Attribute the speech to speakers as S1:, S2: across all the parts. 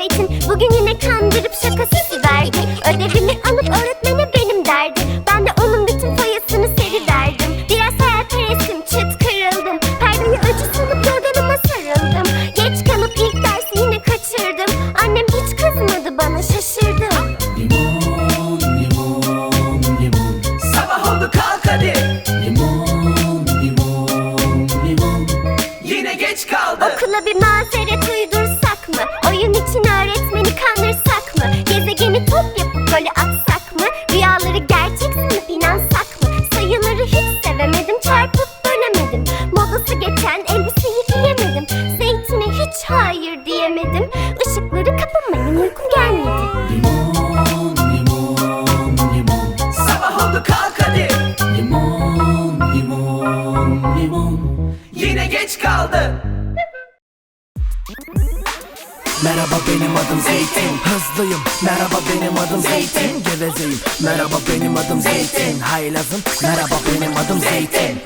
S1: Zeytin Bugün yine kandırıp şakası verdi Ödevimi alıp öğretmene benim derdi Ben de onun bütün foyasını seri derdim Biraz hayalperestim çıt kırıldım. Perdeyi acı sanıp yorganıma sarıldım. Geç kalıp ilk dersi yine kaçırdım. Annem hiç kızmadı bana şaşırdım.
S2: Limon, limon, limon.
S3: Sabah oldu kalk hadi.
S2: Limon, limon, limon.
S3: Yine geç kaldı.
S1: Okula bir mazeret hiç hayır diyemedim. Işıkları kapamayın uykum gelmedi.
S2: Limon, limon, limon.
S3: Sabah oldu kalk hadi.
S2: Limon, limon, limon.
S3: Yine geç kaldı.
S2: Merhaba benim adım Zeytin. Hızlıyım. Merhaba benim adım Zeytin. Gevezeyim Merhaba benim adım Zeytin. Haylazım. Merhaba benim adım Zeytin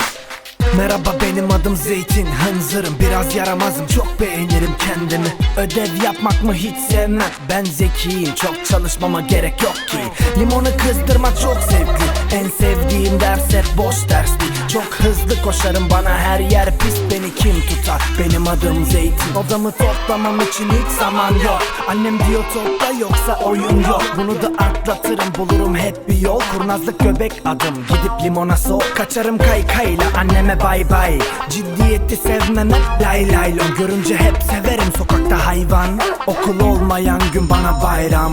S2: Merhaba benim adım Zeytin. Hınzırım biraz yaramazım. Çok beğenirim kendimi. Ödev yapmak mı hiç sevmem. Ben zekiyim çok çalışmama gerek yok ki. Limonu kızdırma çok zevkli. En sevdiğim ders hep boş dersti Çok koşarım bana her yer pis Beni kim tutar? Benim adım Zeytin. Odamı toplamam için hiç zaman yok. Annem diyor topla yoksa oyun yok. Bunu da atlatırım bulurum hep bir yol. Kurnazlık göbek adım gidip limona sol Kaçarım kaykayla anneme bay bay. Ciddiyeti sevmem hep lay lay lon Görünce hep severim sokakta hayvan. Okul olmayan gün bana bayram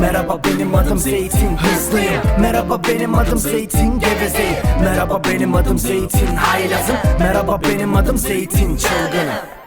S2: Merhaba benim adım Zeytin Hızlıyım. Merhaba benim adım Zeytin Gevezeyim. Merhaba benim adım Zeytin Haylazım. Merhaba benim adım Zeytin Çılgınım